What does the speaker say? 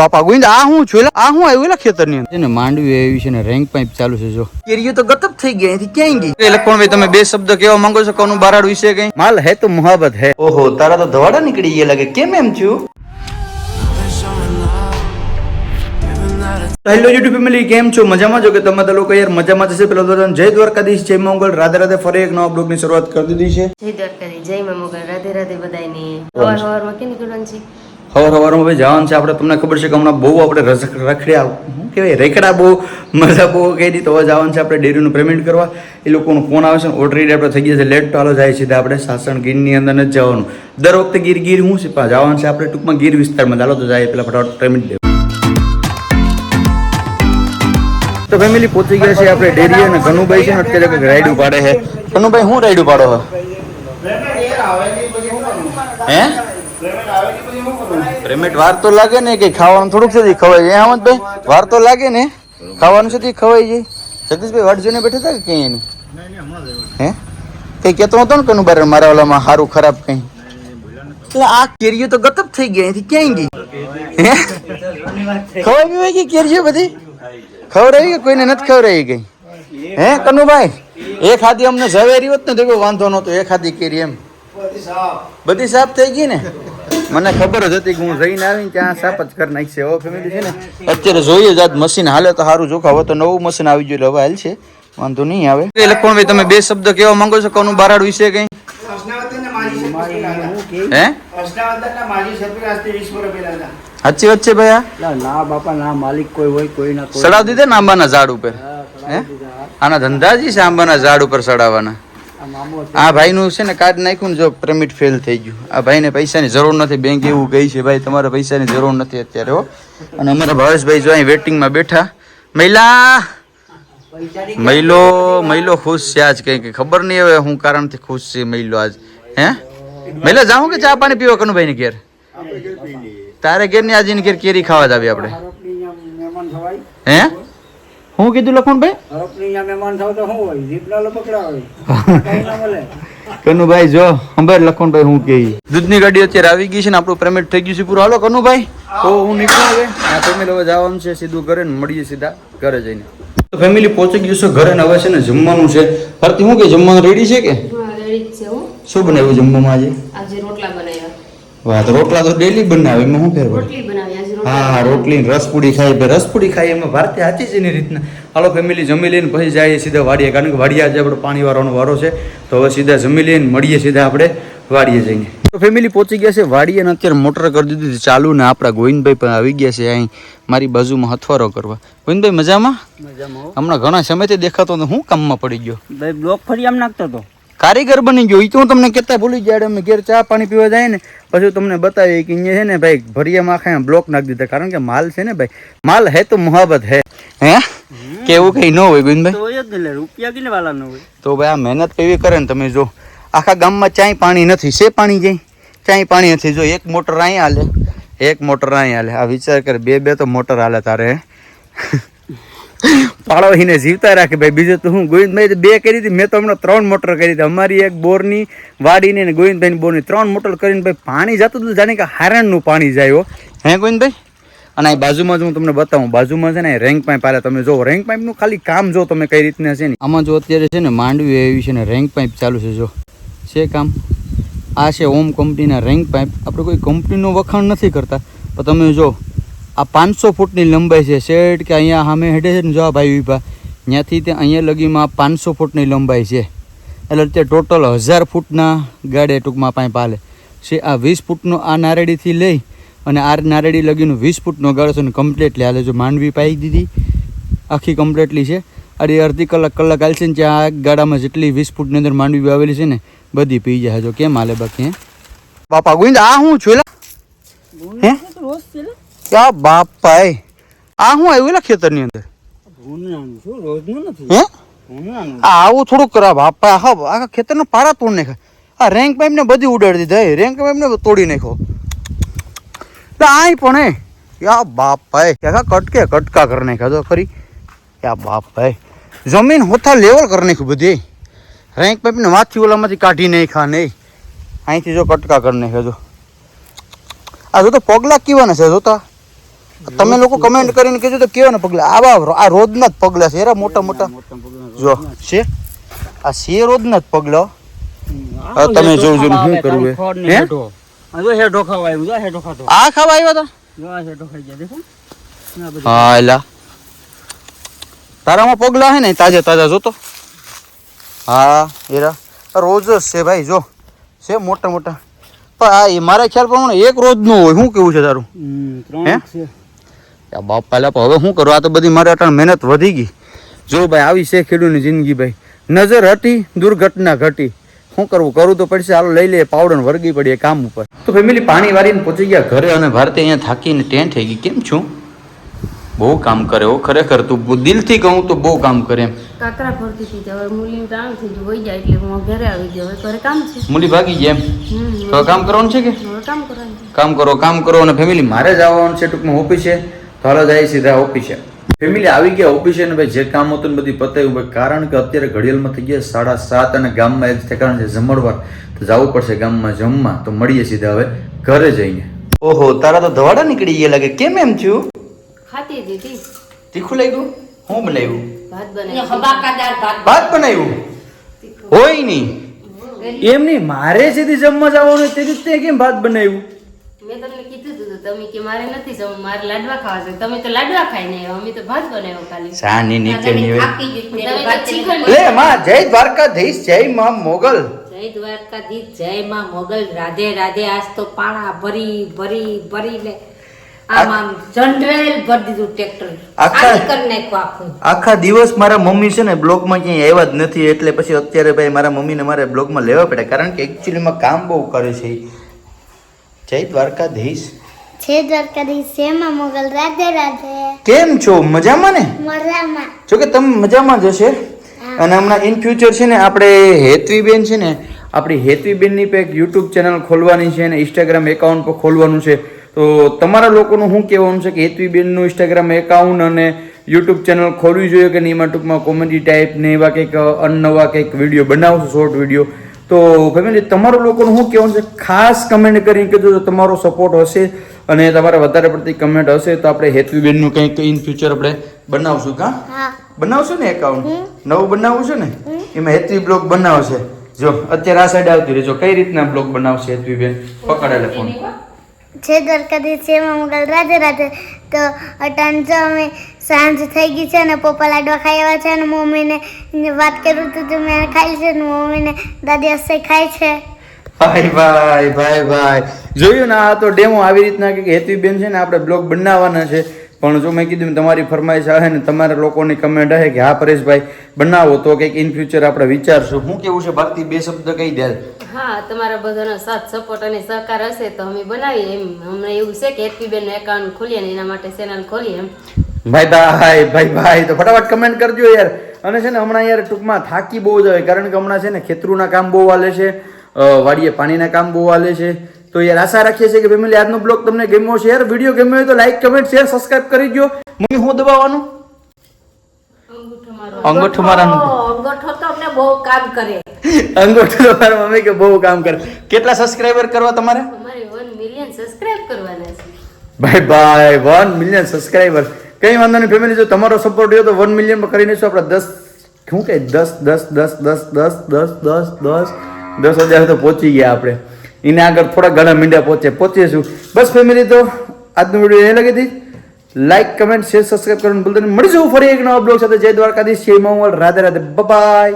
બાપા ગોવિંદ આ હું છું? આ હું આવ્યું? ખેતરની અંદર. માંડવી આવી છે ને રેન્ક પાઇપ ચાલુ છે જો. કેરીઓ તો ગતપ થઈ ગયા અહીંથી ક્યાંય ગઈ? એ લખણભાઈ તમે બે શબ્દ કેવા માંગો છો? કોનું બારાડ વિશે કઈ? માલ હે તો મોહબ્બત હે. ઓહો તારા તો ધવાડા નીકળી ગયા લાગે. કેમ એમ છું હેલો યુટ્યુબ ફેમિલી કેમ છો? મજામાં છો કે તમે તો લોકો યાર મજામાં જશે પેલો તો જય દ્વારકાધીશ જય મંગળ રાધે રાધે ફરી એક નવા બ્લોગની શરૂઆત કરી દીધી છે. જય દ્વારકાધીશ જય મંગળ રાધે રાધે બધાયને. સવાર સવારમાં કેમ નીકળવાનું છે? સવાર સવારમાં ભાઈ જવાનું છે. આપણે તમને ખબર છે કે હમણાં બહુ આપણે રખડ્યા. શું કહેવાય? રેકડા બહુ મજા બહુ કરી તો હવે જવાનું છે આપણે ડેરીનું પેમેન્ટ કરવા. એ લોકોનો ફોન આવે છે ઓલરેડી આપણે થઈ ગયા છે. લેટ તો હાલો જાય સીધા આપણે સાસણ ગીરની અંદર જ જવાનું. દર વખતે ગીર ગીર શું છે? પણ જવાનું છે આપણે ટૂંકમાં ગીર વિસ્તારમાં. ચાલો તો જાય પેલા ફટાફટ પેમેન્ટ દેવું તો ફેમિલી પહોંચી ગયા છે આપણે ડેરી અને ઘનુભાઈ છે ને અત્યારે કંઈક રાઈડ ઉપાડે છે. ઘનુભાઈ શું રાઈડ ઉપાડો? હે? પેમેન્ટ વાર તો લાગે ને કે ખાવાનું થોડુંક સુધી ખવાય જાય. હેમંતભાઈ વાર તો લાગે ને. ખાવાનું સુધી ખવાઈ જાય. જગદીશભાઈ વાટ જોઈને બેઠા હતા કે કઈ એનું? હે? કઈ કેતો હતો ને કનુભાઈ મારા ઓલામાં સારું ખરાબ કઈ. એટલે આ કેરીઓ તો ગતપ થઈ ગઈ અહીંથી ક્યાંય ગઈ? હે? ખવાય પીવાય ગઈ કેરીઓ બધી? ખવડાવી કે કોઈને નથી ખવડાવી ગઈ હે, કનુભાઈ? એ ખાધી અમને ઝવેરી હોત ને તો વાંધો નહોતો એ ખાધી કેરી એમ. બધી સાફ થઈ ગઈ ને? મને ખબર જ હતી કે હું જઈને આવીને ત્યાં સાપ જ કરી નાખશે. હવે ફેમિલી છે ને અત્યારે જોઈએ જ આજ મશીન હાલે તો સારું જોખા હવે તો નવું મશીન આવી ગયું હવે હાલ છે. વાંધો નહીં આવે. એ લખણભાઈ તમે બે શબ્દ કહેવા માંગો છો કોનું બારાડ વિશે કઈ? હે સાચી વાત છે ભાઈ આ? ના બાપા ના માલિક કોઈ હોય કોઈ ના સડાવ દીધે ને આંબાના ઝાડ ઉપર? હે આના ધંધાજી છે આંબાના ઝાડ ઉપર સડાવવાના. આ ભાઈનું છે ને કાર્ડ નાખ્યું ને જો પેમેન્ટ ફેલ થઈ ગયું. આ ભાઈને પૈસાની જરૂર નથી. બેંક એવું કહી છે, ભાઈ, તમારે પૈસાની જરૂર નથી અત્યારે, હો. અને અમારા ભાવેશભાઈ જો અહીં વેટિંગમાં બેઠા. મહિલા મહિલો મહિલો ખુશ છે આજ કઈ ખબર નહીં હવે હું કારણથી ખુશ છે મહિલો આજ. હે? મહિલા જાઉં કે ચા પાણી પીવા કનુભાઈ ને ઘેર? તારે ઘેરની આજે ઘેર કેરી ખાવા જ આવી આપણે. હે? હું કીધું લખણભાઈ? હરપની મહેમાન થાવ તો શું હોય? જીપલા લો પકડા હોય. કઈ ના મળે. કનુભાઈ જો અંબર લખનભાઈ હું કે દૂધની ગાડી અત્યારે આવી ગઈ છે ને આપણું પેમેન્ટ થઈ ગયું છે પૂરું. હાલો કનુભાઈ તો હું નીકળું હવે. આ ફેમિલી હવે જવાનું છે સીધું ઘરે ને મળીએ સીધા ઘરે જઈને. તો ફેમિલી પહોંચી ગયું છે ઘરે ને હવે છે ને જમવાનું છે. ફરતી હું કે જમવાનું રેડી છે કે? હા રેડી જ છે હું. શું બનાવ્યું જમવામાં આજે? આજે રોટલા બનાવ્યા. વાહ તો રોટલા તો ડેલી બનાવે એમાં શું ફેર પડે? રોટલી બનાવી આજે હા હા રોટલી રસપુડી ખાય ભાઈ રસપુડી ખાઈ એમાં ભારતીય સાચી છે એની રીતના. હાલો ફેમિલી જમી લઈને પછી જઈએ સીધા વાડીએ. કારણ કે વાડીએ આજે આપણો પાણી વાળવાનો વારો છે. તો હવે સીધા જમી લઈને મળીએ સીધા આપણે વાડીએ જઈને. તો ફેમિલી પહોંચી ગયા છે. વાડીએ ને અત્યારે મોટર કરી દીધી છે ચાલુ ને આપણા ગોવિંદભાઈ પણ આવી ગયા છે અહીં. મારી બાજુમાં હથવારો કરવા. ગોવિંદભાઈ મજામાં? મજામાં હમણાં ઘણા સમયથી દેખાતો ને હું કામમાં પડી ગયો. ભાઈ બ્લોક ફરી આમ નાખતો તો? કારીગર બની ગયો. એ તો હું તમને કહેતા ભૂલી ગયા અમે ઘેર ચા પાણી પીવા જાય ને પછી તમને બતાવીએ કે અહીંયા છે ને ભાઈ ભરિયામાં આખા બ્લોક નાખી દીધા. કારણ કે માલ છે ને ભાઈ માલ હે તો મોહબત હે. હે? કેવું કઈ ન હોય ગોવિંદભાઈ? રૂપિયા કેટલા વાળા ન હોય. તો ભાઈ આ મહેનત કેવી કરે ને તમે જો. આખા ગામમાં ચાય પાણી નથી. સે પાણી જાય ચાય પાણી નથી. જો એક મોટર અહીં હાલે એક મોટર અહીં હાલે. આ વિચાર કરે બે બે તો મોટર હાલે તારે. પાડોશીને જીવતા રાખે ભાઈ. બીજું તો હું ગોવિંદભાઈ બે કરી હતી મેં તો હમણાં ત્રણ મોટર કરી હતી. અમારી એક બોરની વાડીની અને ગોવિંદભાઈની બોરની ત્રણ મોટર કરીને ભાઈ પાણી જતું હતું જાણે કે હારણનું પાણી જાય હો. હે ગોવિંદભાઈ? અને અહીં બાજુમાં જ હું તમને બતાવું બાજુમાં છે ને રેન્ક પાઇપ આલે. તમે જો રેન્ક પાઇપનું ખાલી કામ જો તમે કઈ રીતના છે ને. આમાં જો અત્યારે છે ને માંડવી એવી છે ને રેન્ક પાઇપ ચાલુ છે જો. છે કામ? આ છે ઓમ કંપનીના રેન્ક પાઇપ આપણે કોઈ કંપનીનું વખાણ નથી કરતા. પણ તમે જો આ પાંચસો ફૂટની લંબાઈ છે. શેડ કે અહીંયા સામે હેડે છે ને જવાબ આવી ભાઈ ત્યાંથી તે અહીંયા લગીમાં પાંચસો ફૂટની લંબાઈ છે. એટલે તે ટોટલ હજાર ફૂટના ગાડે ટૂંકમાં પાંચ પાલે. છે આ વીસ ફૂટનો આ નારેડીથી લઈ અને આ નારેડી લગીનું વીસ ફૂટનો ગાળો છે ને કમ્પ્લીટલી હાલે જો માંડવી પાઈ દીધી. આખી કમ્પ્લીટલી છે. અરે અડધી કલાક કલાક હાલશે ને ત્યાં આ ગાડામાં જેટલી વીસ ફૂટની અંદર માંડવી આવેલી છે ને બધી પી જાય. જો કેમ હાલે બાકી હે? બાપા આ હું છું હે? રોજ છે લે. ક્યાં બાપા આ હું આવ્યું એલા ખેતરની અંદર? હે? આવું થોડુંક કરા બાપા હા આખા ખેતરનો પારા તોડ નાખે આ રેન્ક પાઇપ ને બધી ઉડાડી દીધા. રેન્ક પાઇપ ને તોડી નાખો એટલે આય પણ હે બાપ ભાઈ. આખા કટકે કટકા કરી નાખ્યા તો ખરી. યા ભાઈ. જમીન હોથા લેવલ કરી નાખ્યું બધી. રેન્ક પાઇપ ને માથી ઓલામાંથી કાઢી નાખ્યા નહીં અહીંથી જો કટકા કરી નાખ્યા જો. આ જો તો પગલા કેવાના છે જોતા. તમે લોકો કમેન્ટ કરીને કહેજો તો કેવા ને પગલા. આવા આ રોજના જ પગલા છે મોટા મોટા. જો છે. આ છે રોજના જ પગલા. તમે જોજો શું કરવું હે? હે હેઠો ખાવા આવ્યું જો હેઠો ખાતો આ ખાવા આવ્યા હતા જો આ હેઠો ખાઈ ગયા દેખો. હા એલા. તારામાં પગલા હે ને તાજા તાજા જોતો હા એરા રોજ જ છે ભાઈ જો. છે મોટા મોટા. પણ આ એ મારા ખ્યાલ પ્રમાણે એક રોજનું હોય. શું કેવું છે તારું? હે? બાપ પહેલા પણ હવે શું કરું? આ તો બધી મારે અટાણ મહેનત વધી ગઈ. જો ભાઈ આવી છે ખેડૂતની જિંદગી ભાઈ. નજર હટી દુર્ઘટના ઘટી. શું કરવું? કરવું તો પડશે. હાલો લઈ લે પાવડર વળગી પડીએ કામ ઉપર. તો ફેમિલી પાણી વારીને પહોંચી ગયા ઘરે અને ભારતે અહીંયા થાકીને ટેન થઈ ગઈ. કેમ છું? બહુ કામ કરે હો. ખરેખર તું દિલથી કહું તો બહુ કામ કરે એમ. કાકરા ફરતી હતી હવે મુલીનું ટાણું થઈ ગયું. વહી જાય એટલે હું ઘરે આવી ગયો. હવે ઘરે કામ છે. મૂલી ભાગી ગયા એમ? તો કામ કરવાનું છે કે? કામ કરવાનું કામ કરો કામ કરો અને ફેમિલી મારે જ આવવાનું છે ટૂંકમાં ઓફિસે. હાલો જાય સીધા ઓફિસે. ફેમિલી આવી ગયા ઓફિસે ને ભાઈ જે કામ હતું ને બધી પતાવ્યું ભાઈ કારણ કે અત્યારે ઘડિયાળમાં થઈ ગયા સાડા સાત અને ગામમાં એક ઠેકાણ છે જમણવાર. તો જવું પડશે ગામમાં જમવા. તો મળીએ સીધા હવે ઘરે જઈને. ઓહો તારા તો ધવાડા નીકળી ગયા લાગે. કેમ એમ છું ખાતી દીધી. તી. તીખું લાગ્યું? હું બનાવ્યું? ભાત બનાવી ભાત. બનાવ્યું? હોય નહીં. એમ નહીં મારે સીધી જમવા જવાનું તે રીતે કેમ ભાત બનાવ્યું? મેં તમને કીધું તમે કે મારે નથી જમવું મારે લાડવા ખાવા છે. તમે તો લાડવા ખાઈ નહીં અમે તો ભાત બનાવ્યો ખાલી. સાની નીચે ની તમે લે માં જય દ્વારકાધીશ જય માં મોગલ. જય દ્વારકાધીશ જય માં મોગલ. રાધે રાધે આજ તો પાણા ભરી ભરી ભરી આખા- આખા દિવસ મારા મમ્મી છે ને બ્લોગમાં ક્યાંય આવ્યા જ નથી એટલે પછી અત્યારે ભાઈ મારા મમ્મીને મારે બ્લોગમાં લેવા પડે. કારણ કે એકચ્યુઅલીમાં કામ બહુ કરે છે. જય દ્વારકાધીશ. છે દ્વારકાધીશ. શેમાં મોગલ. રાધે રાધે. કેમ છો? મજામાં ને? મજામાં. જો કે તમે મજામાં જ હશે. અને હમણાં ઇન ફ્યુચર છે ને આપણે હેતવીબેન છે ને આપણી હેતવીબેનની પર એક યુટ્યુબ ચેનલ ખોલવાની છે અને ઇન્સ્ટાગ્રામ એકાઉન્ટ પર ખોલવાનું છે. તો તમારા લોકોનું શું કહેવાનું છે કે હેતવીબેનનું ઇન્સ્ટાગ્રામ એકાઉન્ટ અને યુટ્યુબ ચેનલ ખોલવી જોઈએ કે નહીં? એમાં ટૂંકમાં કોમેડી ટાઈપ ને એવા કંઈક અનનવા કંઈક વીડિયો બનાવશો શોર્ટ વીડિયો તો ફેમિલી તમારું લોકોનું શું કહેવાનું છે? ખાસ કમેન્ટ કરીને કીધું તમારો સપોર્ટ હશે અને તમારે વધારે પડતી કમેન્ટ હશે તો આપણે હેતવીબેનનું કંઈક ઇન ફ્યુચર આપણે બનાવશું કા? હા. બનાવશો ને એકાઉન્ટ નવું બનાવવું છે ને? એમાં હેતવી બ્લોગ બનાવશે. જો અત્યારે આ સાઈડ આવતી રહેજો. કઈ રીતના બ્લોગ બનાવશે હેતવી બેન પકડેલે ફોન છે દ્વારકાધીશ છે મંગલ રાધે રાધે. તો અટાણ જો અમે સાંજ થઈ ગઈ છે ને પપ્પા લાડવા ખાઈ આવ્યા છે અને મમ્મીને વાત કરું તો તો મેં ખાઈ છે અને મમ્મીને દાદી હસે ખાય છે. ભાઈ ભાઈ ભાઈ ભાઈ. જોયું ને આ તો ડેમો આવી રીતના કે હેતવી બેન છે ને આપણે બ્લોગ બનાવવાના છે. પણ જો મેં કીધું તમારી ફરમાઈશ આવે ને તમારા લોકોની કમેન્ટ આવે કે હા પરેશભાઈ બનાવો તો કંઈક ઇન ફ્યુચર આપણે વિચારશું. શું કેવું છે? ભારતી બે શબ્દ કહી દે. હા તમારા બધાનો સાથ સપોર્ટ અને સહકાર હશે તો અમે બનાવીએ એમ. હમણાં એવું છે કે હેપી બેન એકાઉન્ટ ખોલીએ ને એના માટે ચેનલ ખોલીએ એમ. ભાઈ ભાઈ ભાઈ ભાઈ તો ફટાફટ કમેન્ટ કરજો યાર. અને છે ને હમણાં યાર ટૂંકમાં થાકી બહુ જ આવે. કારણ કે હમણાં છે ને ખેતરુના કામ બહુ વાલે છે વાડીએ પાણીના કામ બહુ વાલે છે. તો યાર આશા રાખીએ છીએ કે ફેમિલી આજનો બ્લોગ તમને ગમ્યો છે યાર વીડિયો ગમ્યો હોય તો લાઈક કમેન્ટ શેર સબસ્ક્રાઇબ કરી દો મમ્મી હું દબાવવાનું? અંગૂઠું મારાનું અંગઠો તો અમને બહુ કામ કરે. અંગૂઠું તમારા મમ્મી કે બહુ કામ કરે. કેટલા સબસ્ક્રાઇબર કરવા તમારે? અમારે 1 મિલિયન સબસ્ક્રાઇબ કરવાના છે. ભાઈ ભાઈ વન મિલિયન સબસ્ક્રાઇબર કઈ વાંધો નહીં ફેમિલી જો તમારો સપોર્ટ રહ્યો તો વન મિલિયન કરી દઈશું આપણે દસ શું કહે? દસ દસ દસ દસ દસ દસ દસ દસ દસ હજાર તો પહોંચી ગયા આપણે. એને આગળ થોડા ઘણા મીંડા પહોંચે પહોંચીશું બસ ફેમિલી તો આજનો વીડિયો એ લગી લાઈક કમેન્ટ શેર સબસ્ક્રાઈબ કરવાનું ભૂલતા નહીં. જવું ફરી એક નવા બ્લોગ સાથે. જય દ્વારકાધીશ. જય મંગળ રાધે રાધે. બાય